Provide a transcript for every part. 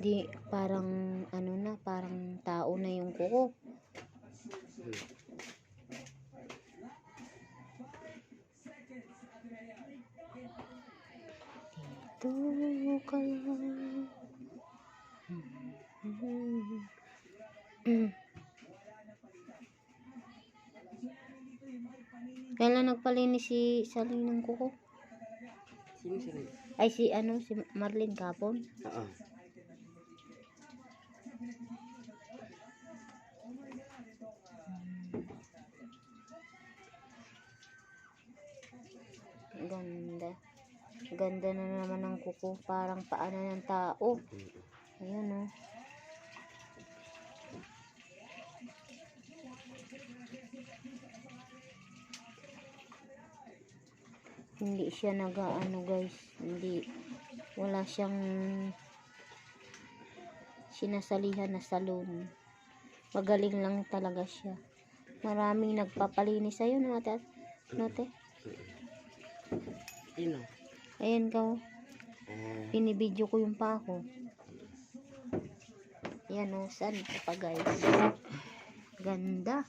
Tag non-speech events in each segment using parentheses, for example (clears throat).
Hindi, parang ano na, parang tao na yung kuko. Hmm. Dito ka lang. (clears throat) Kailan nagpalinis si Sally ng kuko? Sino sila? Ay si ano, si Marlene Kapon? Oo. Ganda. Ganda na naman ng kuko. Parang paano ng tao. Ayan oh. Hindi siya nag-ano guys. Hindi. Wala siyang sinasalihan na salon. Magaling lang talaga siya. Maraming nagpapalinis sa'yo, no, ate? No, ate? Sino? Ayan ka, oh. Ah, Pinibidyo ko yung pa ako. Ayan o, saan ito pa guys? Ganda.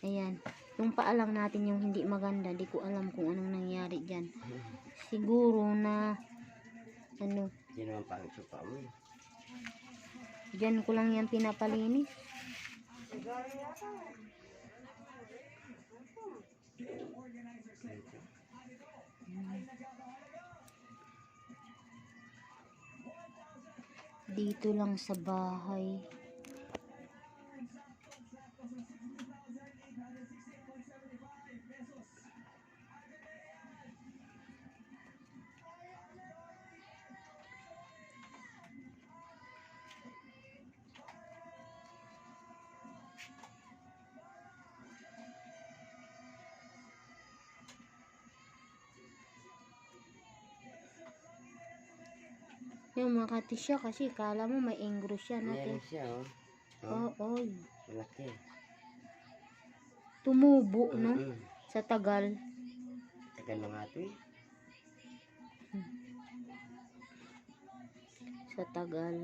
Ayan. Yung paa lang natin yung hindi maganda. Di ko alam kung anong nangyari dyan. Siguro na ano, Hindi naman pangit sa paa mo. dyan ko lang yan pinapalinis. Dito lang sa bahay. Yung makati siya kasi kala mo may ingro siya natin. Meron siya, oh. Oo, Oh, oy. malaki. Tumubo, no? Mm-mm. Sa tagal. Tagal na nga ito eh. Sa tagal.